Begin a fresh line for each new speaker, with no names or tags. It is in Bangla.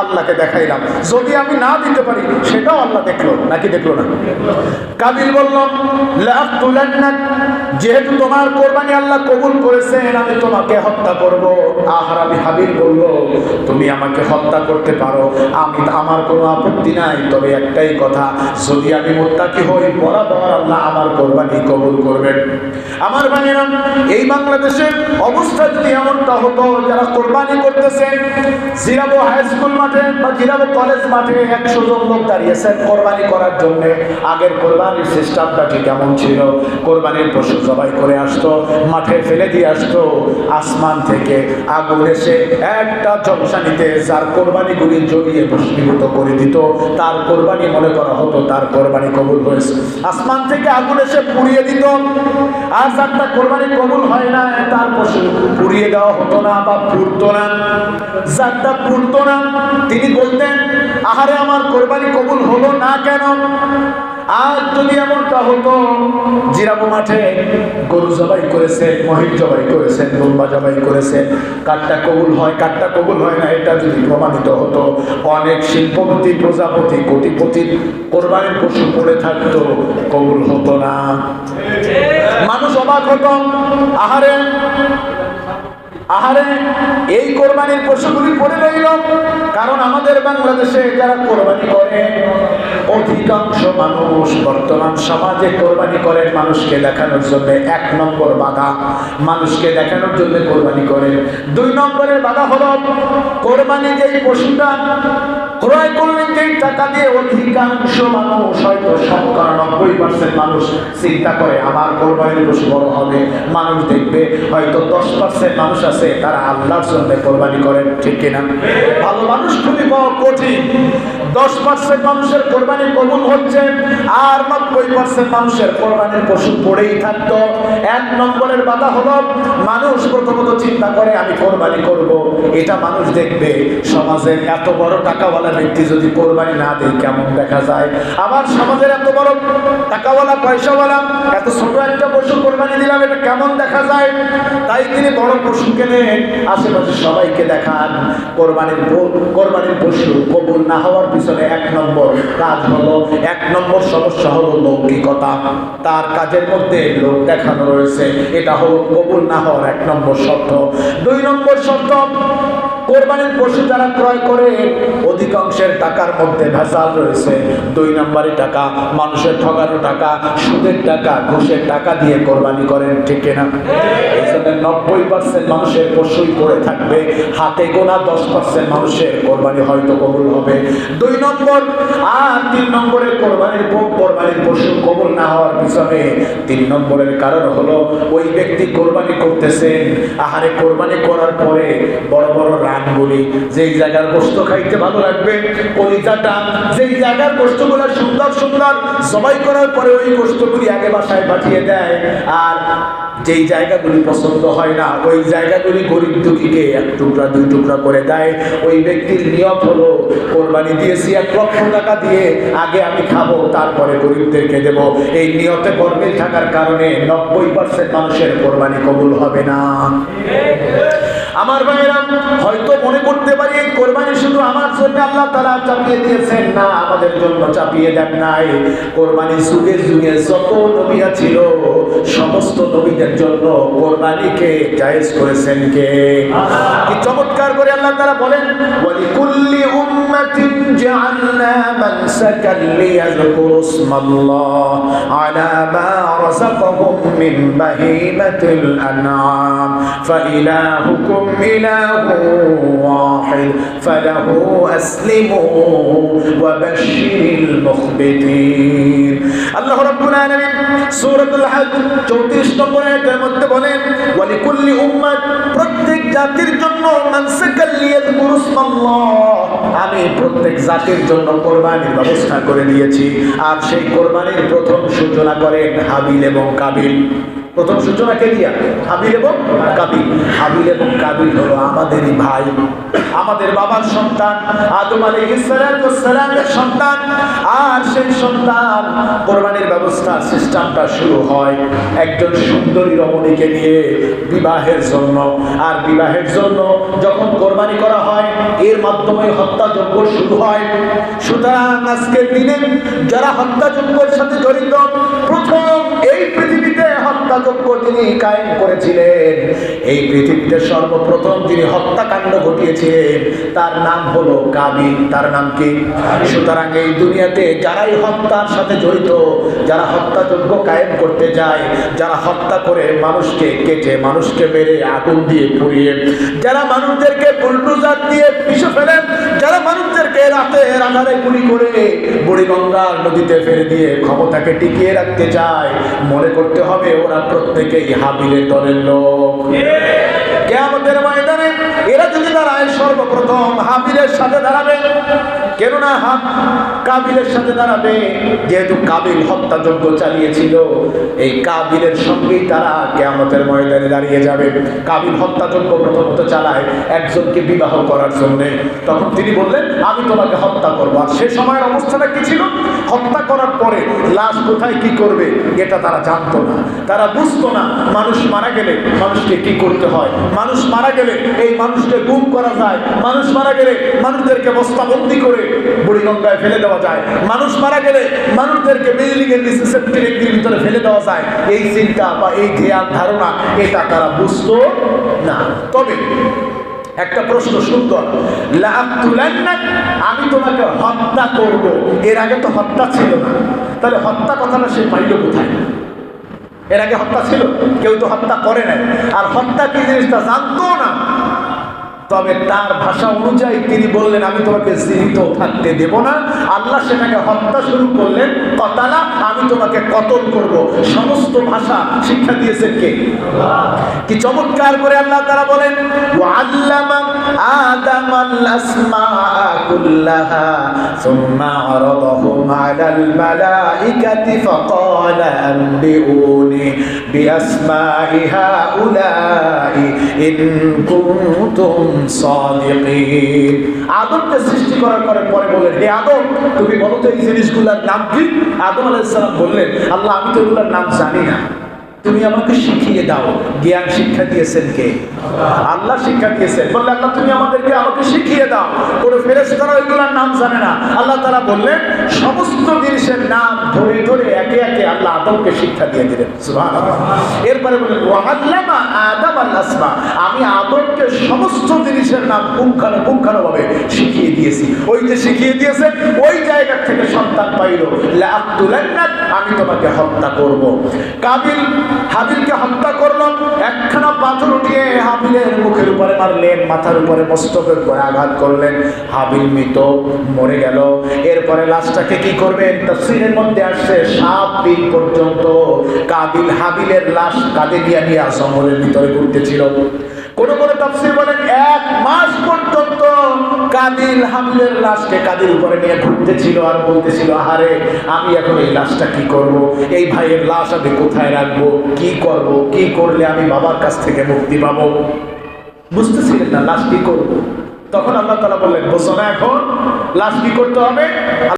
আল্লাহকে দেখাইলাম। যদি আমি না দিতে পারি, সেটাও আল্লাহ দেখল, নাকি দেখল না? কাবিল বলল যেহেতু তোমার কোরবানি আল্লাহ কবুল করেছেন, আমি তোমাকে হত্যা করব। আহারাবি হাবিল বলল, তুমি আমাকে হত্যা করতে পারো। আমি, আমার কোনো আপত্তি নাই। তবে একটাই কথা, যদি আমি মোত্তাকি হই, বরাবর আল্লাহ আমার কোরবানি কবুল করবেন। আমার ভাইয়েরা, এই বাংলাদেশের অবস্থা যদি এমনটা হতো, যারা কোরবানি করতেছেন জিরাবো হাই স্কুল মাঠে বা জিরাবো কলেজ মাঠে একশো জন লোক দাঁড়িয়েছেন কোরবানি করার জন্য। আগের কোরবানির সিস্টেমটা ঠিক কেমন ছিল? কোরবানির পশু জবাই করে আসতো, মাঠে ফেলে দিয়ে আসতো, আসমান থেকে আগুন এসে একটা জলসানিতে যার কোরবানিগুলি জড়িয়ে ভস্মীভূত করে দিত, তার কোরবানি মনে করা হতো, তার কোরবানি কবুল হয়েছে। আসমান থেকে আগুন এসে পুড়িয়ে দিত। আর যারটা কোরবানি কবুল হয় না, তার পশু পুড়িয়ে দেওয়া হতো না বা পুড়তো না। যারটা পুড়তো না তিনি বলতেন, আহারে, আমার কোরবানি কবুল হলো না কেন? আর যদি এমনটা হতো জিরাবো মাঠে গরু জবাই করেছে, মহিষ জবাই করেছেন দুম্বা জবাই করেছে, কাঠটা কবুল হয়, কাঠটা কবুল হয় না, এটা যদি প্রমাণিত হতো, অনেক শিল্পপতি, প্রজাপতি, কোটিপতি কোরবানির পশু পড়ে থাকতো, কবুল হতো না। মানুষ অবাক হতো, আহারে আহারে, এই কোরবানির পশুগুলি পড়ে রইল। কারণ আমাদের বাংলাদেশে যারা কোরবানি করে, অধিকাংশ মানুষ বর্তমান সমাজে কোরবানি করেন মানুষকে দেখানোর জন্য এক নম্বর বাধা। মানুষকে দেখানোর জন্য কোরবানি করে। দুই নম্বরের বাধা হল, কোরবানি যেই পশুটা ক্রয় করলেন যেই টাকা দিয়ে অধিকাংশ মানুষ হয়তো শতকরা নব্বই পার্সেন্ট মানুষ চিন্তা করে, আমার কোরবানির পশু বড় হবে। মানুষ দেখবে, হয়তো দশ পার্সেন্ট মানুষ আছে, তারা আল্লাহর জন্য কোরবানি করেন, ঠিক কিনা? ভালো মানুষ খুবই পাওয়া কঠিন। দশ পার্সেন্ট মানুষের কোরবানি কবুল হচ্ছে, আর নব্বই পার্সেন্ট মানুষের কোরবানির পশু পড়েই থাকতো। এক নম্বরের বাধা হলো, মানুষ প্রথমত চিন্তা করে, আমি কোরবানি করব। এটা মানুষ দেখবে। সমাজের এত বড় টাকাওয়ালা ব্যক্তি যদি কোরবানি না দেয়, কেমন দেখা যায়? আবার সমাজের এত বড় টাকাওয়ালা, পয়সাওয়ালা, এত ছোট একটা পশু কোরবানি দিলাম, এটা কেমন দেখা যায়? তাই তিনি বড় পশু কেনে আশেপাশে সবাইকে দেখান, কোরবানির কোরবানির পশু কবুল না হওয়ার পিছনে এক নম্বর কাজ হলো, এক নম্বর সমস্যা হলো লৌকিকতা। তার কাজের মধ্যে লোক দেখানো রয়েছে। এটা হলো কবুল না হওয়ার এক নম্বর শর্ত দুই নম্বর শর্ত কোরবানির পশু যারা ক্রয় করে, অধিকাংশের টাকার মধ্যে ভেজাল রয়েছে। দুই নম্বরে টাকা, মানুষের ঠকানো টাকা, সুদের টাকা, ঘুষের টাকা দিয়ে কোরবানি করেন, ঠিক জন্য নব্বই পার্সেন্ট মানুষের পশুই পড়ে থাকবে। হাতে গোনা দশ পার্সেন্ট মানুষের কোরবানি হয়তো কবুল হবে। দুই নম্বর, আর তিন নম্বরের কোরবানির কোরবানির পশু কবুল না হওয়ার পিছনে তিন নম্বরের কারণ হলো ওই ব্যক্তি কোরবানি করতেছেন আহারে কোরবানি করার পরে বড় বড় রানগুলি, যেই জায়গার গোস্ত খাইতে ভালো লাগবে, কলিজাটা যেই জায়গার গোস্তগুলো সুন্দর সুন্দর সবাই করার পরে ওই গোস্তগুলি আগে বাসায় পাঠিয়ে দেয়। আর যেই জায়গাগুলি পছন্দ হয় না, ওই জায়গাগুলি গরিব দুঃখীকে এক টুকরা, দুই টুকরা করে দেয়। ওই ব্যক্তির নিয়ত হলো, কোরবানি দিয়েছি এক লক্ষ টাকা দিয়ে, আগে আমি খাব, তারপরে গরিবদেরকে দেব। এই নিয়তে গরমিল থাকার কারণে নব্বই পার্সেন্ট মানুষের কোরবানি কবুল হবে না। আমার ভাইয়েরা, হয়তো মনে করতে পারি জন্য আল্লাহ তারা চাপিয়ে দিয়েছেন। না, আমাদের জন্য চাপিয়ে দেন নাই। কোরবানি যুগে যুগে যত নবীরা ছিল সমস্ত নবীদের জন্য কোরবানিকে জায়েজ করেছেন কে? কি চমৎকার করে আল্লাহ তারা বলেন বলি জাআলনা মানসাকান লিয়াযকুরু ইসমাল্লাহ আলা মা রাযাকাহুম মিন বাহিমাতিল আনআম فإلهكم إله واحد فله أسلموا وبشر المخبتين الله رب العالمين سورة الحج 34 নম্বর আয়াতের মধ্যে বলেন ওয়ালিকুল্লি উম্মাত প্রত্যেক জাতির জন্য আমি প্রত্যেক জাতির জন্য কোরবানির ব্যবস্থা করে দিয়েছি। আর সেই কোরবানির প্রথম সূচনা করেন হাবিল এবং কাবিল। প্রথম সূচনা কে দিয়া? হাবিল এবং কাবিল। হাবিল এবং কাবিল হলো আমাদেরই ভাই। আমাদের বাবার সন্তান, আদম আলাইহিসসালামের সন্তান। আর সন্তান, কোরবানির ব্যবস্থা সিস্টেমটা শুরু হয় একজন সুন্দরী রমণীকে নিয়ে বিবাহের জন্য। আর বিবাহের জন্য যখন কোরবানি করা হয়, এর মাধ্যমে হত্যাযজ্ঞ শুরু হয়। সুতরাং আজকের দিনে যারা হত্যাযজ্ঞের সাথে জড়িত, প্রথম এই পৃথিবীতে হত্যাযজ্ঞ তিনি কায়েম করেছিলেন। এই পৃথিবীতে সর্বপ্রথম যিনি হত্যাকাণ্ড ঘটিয়েছিলেন তার নাম হলো কাবিল। তার নাম কি? সুতরাং এই দুনিয়াতে যারাই হত্যার সাথে জড়িত যারা হত্যাযোগ্য কায়েম করতে যায় যারা হত্যা করে মানুষকে কেটে মানুষকে মেরে আগুন দিয়ে পুড়িয়ে যারা মানুষদেরকে বুলডুজার দিয়ে পিছু ফেলেন যারা মানুষদেরকে রাতে রাধারে গুলি করে বুড়িগঙ্গার নদীতে ফেলে দিয়ে ক্ষমতাকে টিকিয়ে রাখতে চায় মনে করতে হবে ওরা প্রত্যেকেই হাবিলে দলের লোক। কেয়ামতের ময়দানে এরা যদি দাঁড়ায় সর্বপ্রথম হাবিলের সাথে দাঁড়াবে। কেননা হাত কাবিলের সাথে দাঁড়াবে, যেহেতু কাবিল হত্যাযজ্ঞ চালিয়েছিল, এই কাবিলের সঙ্গেই তারা কেয়ামতের ময়দানে দাঁড়িয়ে যাবে। কাবিল হত্যাযজ্ঞ প্রথমত চালায় একজনকে বিবাহ করার জন্য। তখন তিনি বললেন, আমি তোমাকে হত্যা করব। আর সে সময়ের অবস্থাটা কি ছিল? হত্যা করার পরে লাশ কোথায়, কি করবে, এটা তারা জানতো না। তারা বুঝতো না, মানুষ মারা গেলে মানুষকে কি করতে হয়? মানুষ মারা গেলে এই মানুষকে গুম করা যায়। মানুষ মারা গেলে মানুষদেরকে বস্তাবন্দি করে বুড়িগঙ্গায় ফেলে দেওয়া যায়। মানুষ মারা গেলে মানুষদেরকে বিল্ডিং এর নিচে সেফটি ট্যাঙ্কির ভিতরে ফেলে দেওয়া যায়। এই চিন্তা বা এই ধ্যান, ধারণা, এটা তারা বুঝতো না। তবে একটা প্রশ্ন সুন্দর। আমি তোমাকে হত্যা করব। এর আগে তো হত্যা ছিল না। তাহলে হত্যা কথাটা সে পাইল কোথায়? এর আগে হত্যা ছিল? কেউ তো হত্যা করে নাই। আর হত্যা কি জিনিসটা জানতো না? তবে তার ভাষা অনুযায়ী তিনি বললেন, আমি তোমাকে জীবিত থাকতে দেব না। আল্লাহ সেটাকে হত্যা শুরু করলেন। কতালা, আমি তোমাকে কতল করব। সমস্ত ভাষা শিক্ষা দিয়েছেন কে? কি চমৎকার করে আল্লাহ তারা বলেন ওয়াল্লামা আদামাল আসমা কুল্লাহা সুম্মা আরাদাহুম আলাল মালাইকাতি ফাকালা আনবিউনি বিআসমাই হাউলাই ইন কুনতুম সাদিকিন আদমকে সৃষ্টি করার পরে পরে বললেন, হে আদম, তুমি বলো তো এই জিনিসগুলোর নাম কি? আদম আলাইহিস সালাম বললেন, আল্লাহ, আমি তো এগুলোর নাম জানি না। তুমি আমাকে শিখিয়ে দাও। জ্ঞান শিক্ষা দিয়েছেন কে? আল্লাহ শিক্ষা দিয়েছেন। বললে, আল্লাহ, তুমি আমাদেরকে আমাকে শিখিয়ে দাও। কোনো ফেরেস্তারা ওইগুলোর নাম জানে না। আল্লাহ তারা বললেন, সমস্ত জিনিসের নাম ধরে ধরে একে একে আল্লাহ আদমকে শিক্ষা দিয়ে দিলেন। এরপরে বললেন ওয়াল্লামা আদম আল আসমা। আমি আদমকে সমস্ত জিনিসের নাম পুঙ্খানো পুঙ্খানো ভাবে শিখিয়ে দিয়েছে, ওই জায়গা থেকে সন্তান পাইল। আমি তোমাকে হত্যা করব। কাবিল হাবিলকে হত্যা করল, একখানা পাথর উঠিয়ে হাবিলের মুখের উপরে মারলেন, মাথার উপরে মস্তকের উপরে আঘাত করলেন। হাবিল মৃত, মরে গেল। এরপরে লাশটাকে কি করবেন তফসিলের মধ্যে আসছে, সাত দিন পর্যন্ত কাবিল হাবিলের লাশ কাঁধে নিয়ে নিয়ে জঙ্গলের ভিতরে ঘুরতেছিল। কোন কোন তাফসীর বলেন, এক মাস পর্যন্ত কাবিল হামলের লাশকে কাদিল করে নিয়ে ঘুরতেছিল আর বলতেছিল, আহারে, আমি এখন এই লাশটা কি করব? এই ভাইয়ের লাশ আমি কোথায় রাখব? কি করব? কি করলে আমি বাবার কাছ থেকে মুক্তি পাবো? বুঝতেছিলেন না, লাশ কি করব? তখন আল্লাহ তালা বললেন, বোঝো না এখন, লাশ কি করতে হবে?